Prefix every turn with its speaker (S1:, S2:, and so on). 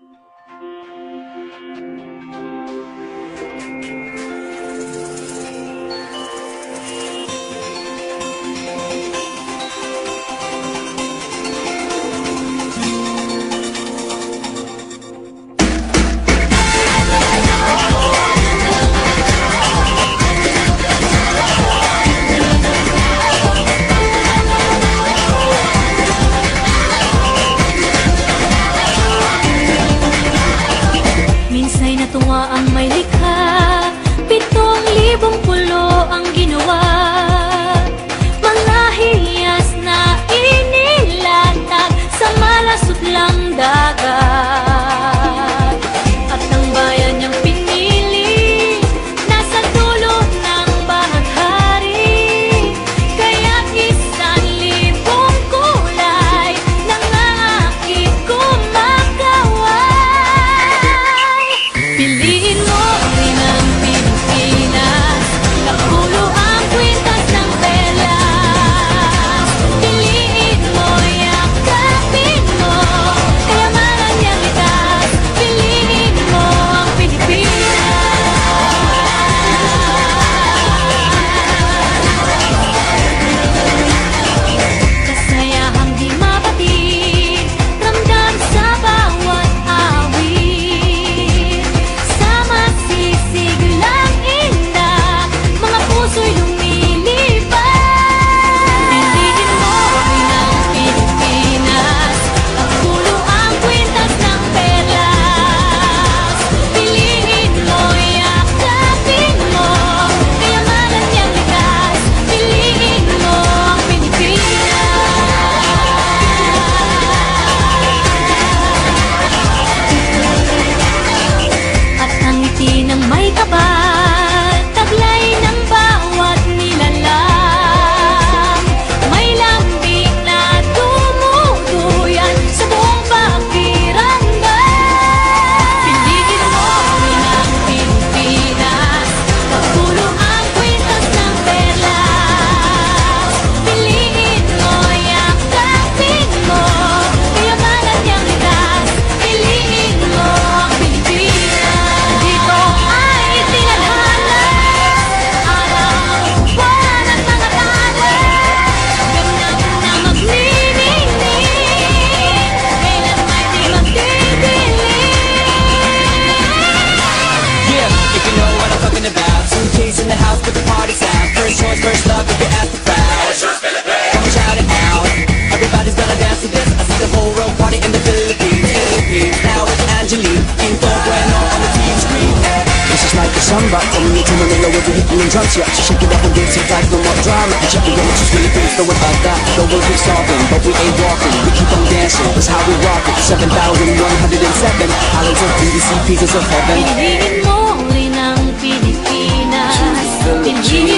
S1: Música First love, if you ask the crowd. Come shout it out. Everybody's gonna dance to this. I see the whole world party in the Philippines. Philippines. Now it's Angelique. Info bueno on the TV screen.
S2: This is like a samba Coming into Manila with the hitting and drums Yeah, she shake it up and dance it like no more drama And check it out, she's really pleased Throw it like that, though we'll be solving But we ain't walking, we keep on dancing That's how we rock it 7,107 Islands of BBC, pieces of heaven
S3: Piliin mo rin ang Pilipinas Piliin